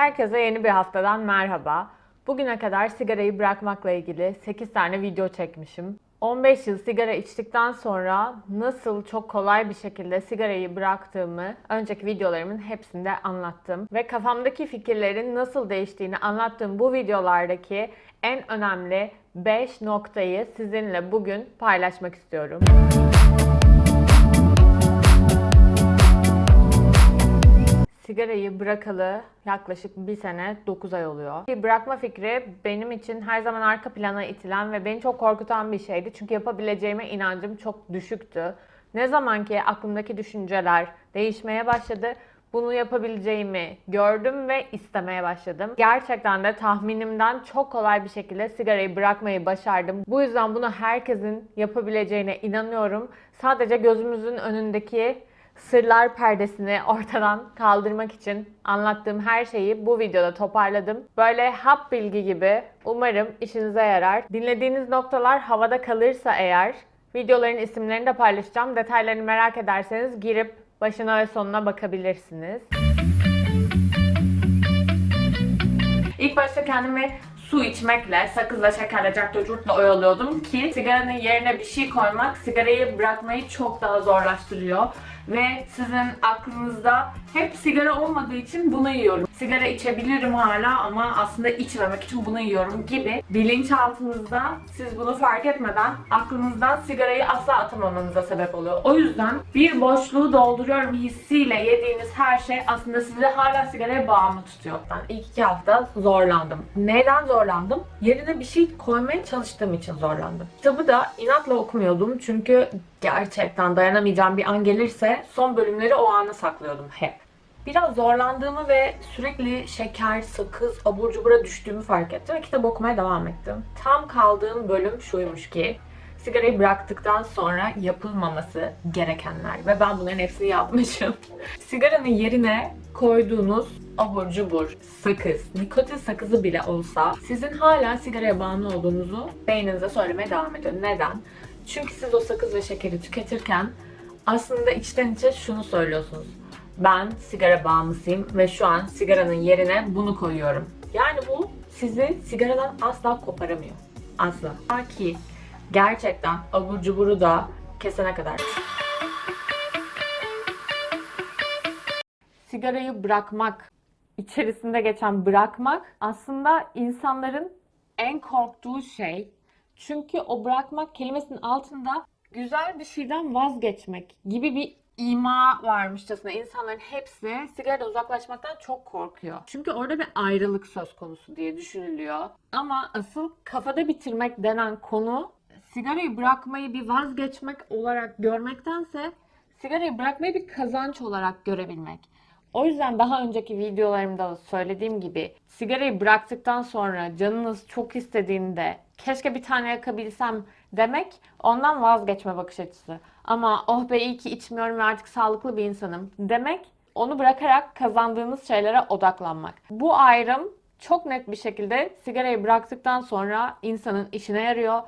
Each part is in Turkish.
Herkese yeni bir haftadan merhaba. Bugüne kadar sigarayı bırakmakla ilgili 8 tane video çekmişim. 15 yıl sigara içtikten sonra nasıl çok kolay bir şekilde sigarayı bıraktığımı önceki videolarımın hepsinde anlattım. Ve kafamdaki fikirlerin nasıl değiştiğini anlattığım bu videolardaki en önemli 5 noktayı sizinle bugün paylaşmak istiyorum. Sigarayı bırakalı yaklaşık bir sene 9 ay oluyor. Bırakma fikri benim için her zaman arka plana itilen ve beni çok korkutan bir şeydi. Çünkü yapabileceğime inancım çok düşüktü. Ne zaman ki aklımdaki düşünceler değişmeye başladı, bunu yapabileceğimi gördüm ve istemeye başladım. Gerçekten de tahminimden çok kolay bir şekilde sigarayı bırakmayı başardım. Bu yüzden bunu herkesin yapabileceğine inanıyorum. Sadece gözümüzün önündeki sırlar perdesini ortadan kaldırmak için anlattığım her şeyi bu videoda toparladım. Böyle hap bilgi gibi umarım işinize yarar. Dinlediğiniz noktalar havada kalırsa eğer videoların isimlerini de paylaşacağım. Detaylarını merak ederseniz girip başına ve sonuna bakabilirsiniz. İlk başta kendimi su içmekle, sakızla, şekerle, cartla, curtla oyalıyordum ki sigaranın yerine bir şey koymak sigarayı bırakmayı çok daha zorlaştırıyor. Ve sizin aklınızda hep sigara olmadığı için bunu yiyorum. Sigara içebilirim hala ama aslında içmemek için bunu yiyorum gibi bilinçaltınızda siz bunu fark etmeden aklınızdan sigarayı asla atamamanıza sebep oluyor. O yüzden bir boşluğu dolduruyorum hissiyle yediğiniz her şey aslında sizi hala sigaraya bağımlı tutuyor. Ben ilk iki hafta zorlandım. Neden zorlandım? Yerine bir şey koymaya çalıştığım için zorlandım. Kitabı da inatla okumuyordum çünkü gerçekten dayanamayacağım bir an gelirse son bölümleri o ana saklıyordum hep. Biraz zorlandığımı ve sürekli şeker, sakız, abur cubura düştüğümü fark ettim ve kitap okumaya devam ettim. Tam kaldığım bölüm şuymuş ki sigarayı bıraktıktan sonra yapılmaması gerekenler ve ben bunların hepsini yapmışım. Sigaranın yerine koyduğunuz abur cubur, sakız, nikotin sakızı bile olsa sizin hala sigaraya bağımlı olduğunuzu beyninize söylemeye devam ediyor. Neden? Çünkü siz o sakız ve şekeri tüketirken aslında içten içe şunu söylüyorsunuz. Ben sigara bağımlısıyım ve şu an sigaranın yerine bunu koyuyorum. Yani bu sizi sigaradan asla koparamıyor. Asla. Ta ki gerçekten abur cuburu da kesene kadar. Sigarayı bırakmak, içerisinde geçen bırakmak aslında insanların en korktuğu şey. Çünkü o bırakmak kelimesinin altında güzel bir şeyden vazgeçmek gibi bir ima varmışçasına insanların hepsi sigaradan uzaklaşmaktan çok korkuyor. Çünkü orada bir ayrılık söz konusu diye düşünülüyor. Ama asıl kafada bitirmek denen konu sigarayı bırakmayı bir vazgeçmek olarak görmektense sigarayı bırakmayı bir kazanç olarak görebilmek. O yüzden daha önceki videolarımda da söylediğim gibi sigarayı bıraktıktan sonra canınız çok istediğinde keşke bir tane yakabilsem demek ondan vazgeçme bakış açısı. Ama oh be iyi ki içmiyorum ve artık sağlıklı bir insanım demek onu bırakarak kazandığınız şeylere odaklanmak. Bu ayrım çok net bir şekilde sigarayı bıraktıktan sonra insanın işine yarıyor.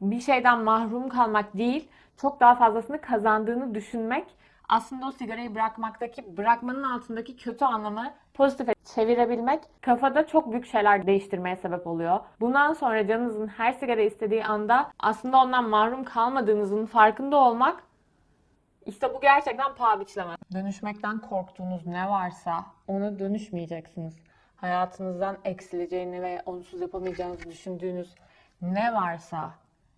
Bir şeyden mahrum kalmak değil, çok daha fazlasını kazandığını düşünmek aslında o sigarayı bırakmaktaki bırakmanın altındaki kötü anlamı pozitife çevirebilmek kafada çok büyük şeyler değiştirmeye sebep oluyor. Bundan sonra canınızın her sigara istediği anda aslında ondan mahrum kalmadığınızın farkında olmak işte bu gerçekten paha biçilemez. Dönüşmekten korktuğunuz ne varsa ona dönüşmeyeceksiniz. Hayatınızdan eksileceğini ve onsuz yapamayacağınızı düşündüğünüz ne varsa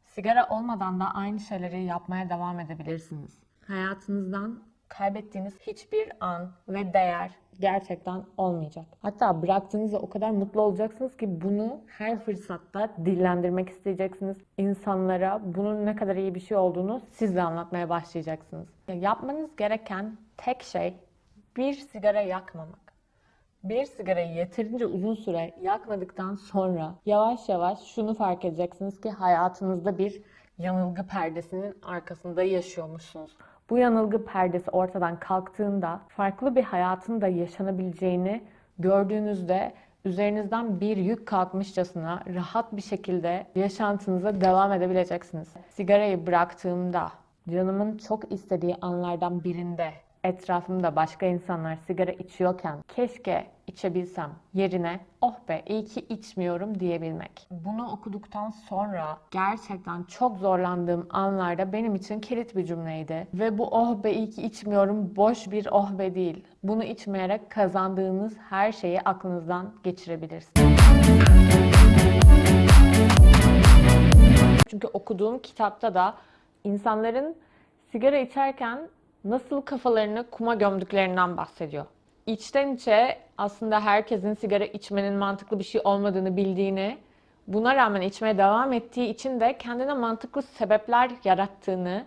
sigara olmadan da aynı şeyleri yapmaya devam edebilirsiniz. Hayatınızdan kaybettiğiniz hiçbir an ve değer gerçekten olmayacak. Hatta bıraktığınızda o kadar mutlu olacaksınız ki bunu her fırsatta dillendirmek isteyeceksiniz. İnsanlara bunun ne kadar iyi bir şey olduğunu siz de anlatmaya başlayacaksınız. Yapmanız gereken tek şey bir sigara yakmamak. Bir sigarayı yeterince uzun süre yakmadıktan sonra yavaş yavaş şunu fark edeceksiniz ki hayatınızda bir yanılgı perdesinin arkasında yaşıyormuşsunuz. Bu yanılgı perdesi ortadan kalktığında farklı bir hayatın da yaşanabileceğini gördüğünüzde üzerinizden bir yük kalkmışçasına rahat bir şekilde yaşantınıza devam edebileceksiniz. Sigarayı bıraktığımda canımın çok istediği anlardan birinde etrafımda başka insanlar sigara içiyorken keşke içebilsem yerine oh be iyi ki içmiyorum diyebilmek. Bunu okuduktan sonra gerçekten çok zorlandığım anlarda benim için kilit bir cümleydi. Ve bu oh be iyi ki içmiyorum boş bir oh be değil. Bunu içmeyerek kazandığınız her şeyi aklınızdan geçirebilirsiniz. Çünkü okuduğum kitapta da insanların sigara içerken nasıl kafalarını kuma gömdüklerinden bahsediyor. İçten içe aslında herkesin sigara içmenin mantıklı bir şey olmadığını bildiğini, buna rağmen içmeye devam ettiği için de kendine mantıklı sebepler yarattığını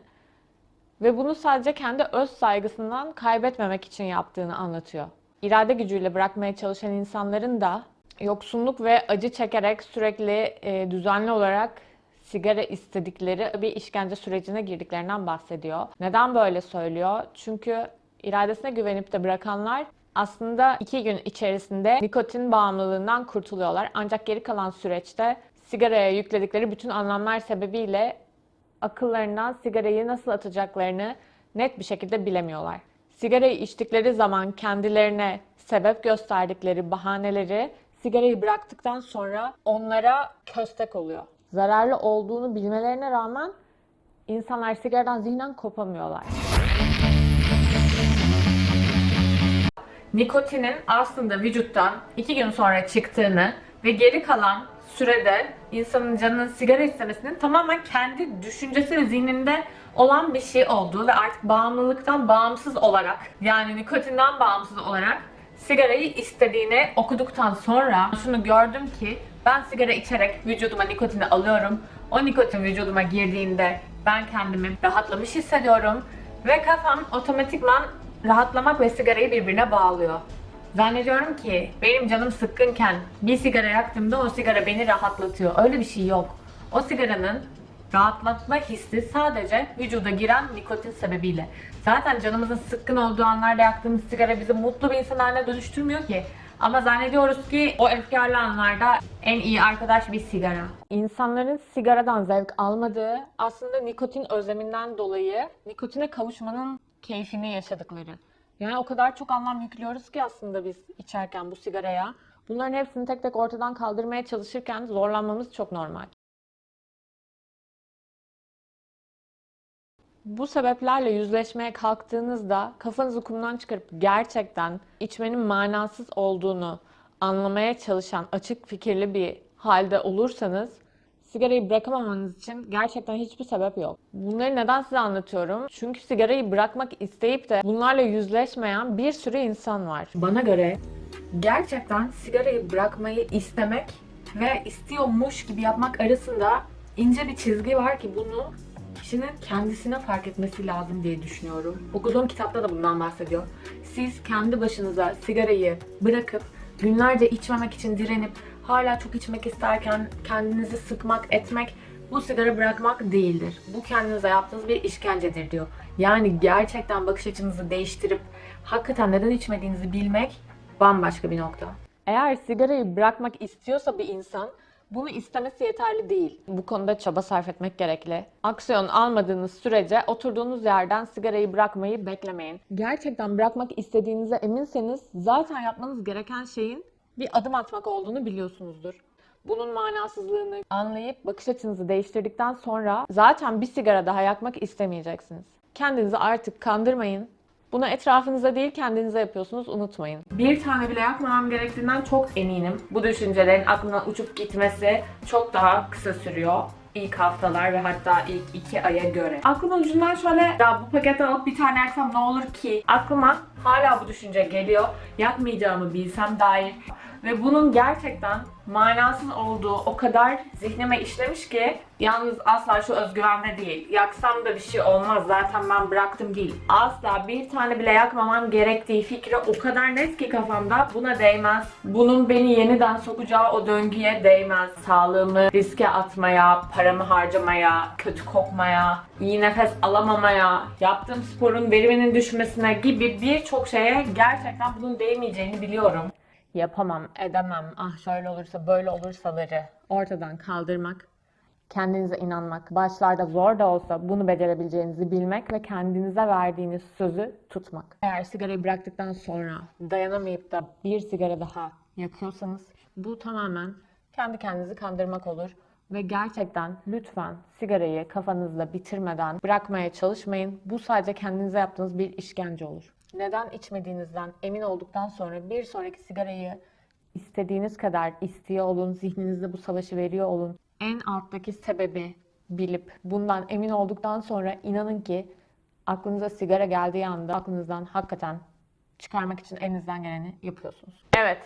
ve bunu sadece kendi öz saygısından kaybetmemek için yaptığını anlatıyor. İrade gücüyle bırakmaya çalışan insanların da yoksunluk ve acı çekerek sürekli e, düzenli olarak sigara istedikleri bir işkence sürecine girdiklerinden bahsediyor. Neden böyle söylüyor? Çünkü iradesine güvenip de bırakanlar aslında iki gün içerisinde nikotin bağımlılığından kurtuluyorlar. Ancak geri kalan süreçte sigaraya yükledikleri bütün anlamlar sebebiyle akıllarından sigarayı nasıl atacaklarını net bir şekilde bilemiyorlar. Sigarayı içtikleri zaman kendilerine sebep gösterdikleri bahaneleri sigarayı bıraktıktan sonra onlara köstek oluyor. Zararlı olduğunu bilmelerine rağmen insanlar sigaradan zihnen kopamıyorlar. Nikotinin aslında vücuttan iki gün sonra çıktığını ve geri kalan sürede insanın canının sigara istemesinin tamamen kendi düşüncesi ve zihninde olan bir şey olduğu ve artık bağımlılıktan bağımsız olarak yani nikotinden bağımsız olarak sigarayı istediğini okuduktan sonra şunu gördüm ki ben sigara içerek vücuduma nikotini alıyorum. O nikotin vücuduma girdiğinde ben kendimi rahatlamış hissediyorum ve kafam otomatikman rahatlamak ve sigarayı birbirine bağlıyor. Zannediyorum ki benim canım sıkkınken bir sigara yaktığımda o sigara beni rahatlatıyor. Öyle bir şey yok. O sigaranın rahatlatma hissi sadece vücuda giren nikotin sebebiyle. Zaten canımızın sıkkın olduğu anlarda yaktığımız sigara bizi mutlu bir insan haline dönüştürmüyor ki. Ama zannediyoruz ki o efkarlı anlarda en iyi arkadaş bir sigara. İnsanların sigaradan zevk almadığı aslında nikotin özleminden dolayı nikotine kavuşmanın keyfini yaşadıkları. Yani o kadar çok anlam yüklüyoruz ki aslında biz içerken bu sigaraya. Bunların hepsini tek tek ortadan kaldırmaya çalışırken zorlanmamız çok normal. Bu sebeplerle yüzleşmeye kalktığınızda kafanızı kumdan çıkarıp gerçekten içmenin manasız olduğunu anlamaya çalışan açık fikirli bir halde olursanız sigarayı bırakamamanız için gerçekten hiçbir sebep yok. Bunları neden size anlatıyorum? Çünkü sigarayı bırakmak isteyip de bunlarla yüzleşmeyen bir sürü insan var. Bana göre gerçekten sigarayı bırakmayı istemek ve istiyormuş gibi yapmak arasında ince bir çizgi var ki bunu kişinin kendisine fark etmesi lazım diye düşünüyorum. Okuduğum kitapta da bundan bahsediyor. Siz kendi başınıza sigarayı bırakıp günlerce içmemek için direnip hala çok içmek isterken kendinizi sıkmak, etmek bu sigara bırakmak değildir. Bu kendinize yaptığınız bir işkencedir diyor. Yani gerçekten bakış açınızı değiştirip hakikaten neden içmediğinizi bilmek bambaşka bir nokta. Eğer sigarayı bırakmak istiyorsa bir insan bunu istemesi yeterli değil. Bu konuda çaba sarf etmek gerekli. Aksiyon almadığınız sürece oturduğunuz yerden sigarayı bırakmayı beklemeyin. Gerçekten bırakmak istediğinize eminseniz zaten yapmanız gereken şeyin bir adım atmak olduğunu biliyorsunuzdur. Bunun manasızlığını anlayıp bakış açınızı değiştirdikten sonra zaten bir sigara daha yakmak istemeyeceksiniz. Kendinizi artık kandırmayın. Bunu etrafınıza değil kendinize yapıyorsunuz unutmayın. Bir tane bile yakmamam gerektiğinden çok eminim. Bu düşüncelerin aklına uçup gitmesi çok daha kısa sürüyor. İlk haftalar ve hatta ilk iki aya göre. Aklımın ucundan şöyle ya bu paketten alıp bir tane yaksam ne olur ki? Aklıma hala bu düşünce geliyor. Yakmayacağımı bilsem dair. Ve bunun gerçekten manasız olduğu o kadar zihnime işlemiş ki yalnız asla şu özgüvenle değil. Yaksam da bir şey olmaz zaten ben bıraktım değil. Asla bir tane bile yakmamam gerektiği fikri o kadar net ki kafamda buna değmez. Bunun beni yeniden sokacağı o döngüye değmez. Sağlığımı riske atmaya, paramı harcamaya, kötü kokmaya, iyi nefes alamamaya, yaptığım sporun veriminin düşmesine gibi birçok şeye gerçekten bunun değmeyeceğini biliyorum yapamam, edemem, ah şöyle olursa böyle olursaları ortadan kaldırmak kendinize inanmak, başlarda zor da olsa bunu becerebileceğinizi bilmek ve kendinize verdiğiniz sözü tutmak. Eğer sigarayı bıraktıktan sonra dayanamayıp da bir sigara daha yakıyorsanız bu tamamen kendi kendinizi kandırmak olur. Ve gerçekten lütfen sigarayı kafanızda bitirmeden bırakmaya çalışmayın. Bu sadece kendinize yaptığınız bir işkence olur. Neden içmediğinizden emin olduktan sonra bir sonraki sigarayı istediğiniz kadar istiyor olun, zihninizde bu savaşı veriyor olun. En alttaki sebebi bilip bundan emin olduktan sonra inanın ki aklınıza sigara geldiği anda aklınızdan hakikaten çıkarmak için elinizden geleni yapıyorsunuz. Evet,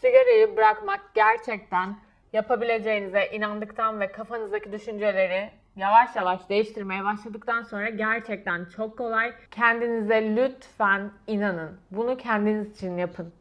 sigarayı bırakmak gerçekten yapabileceğinize inandıktan ve kafanızdaki düşünceleri yavaş yavaş değiştirmeye başladıktan sonra gerçekten çok kolay. Kendinize lütfen inanın. Bunu kendiniz için yapın.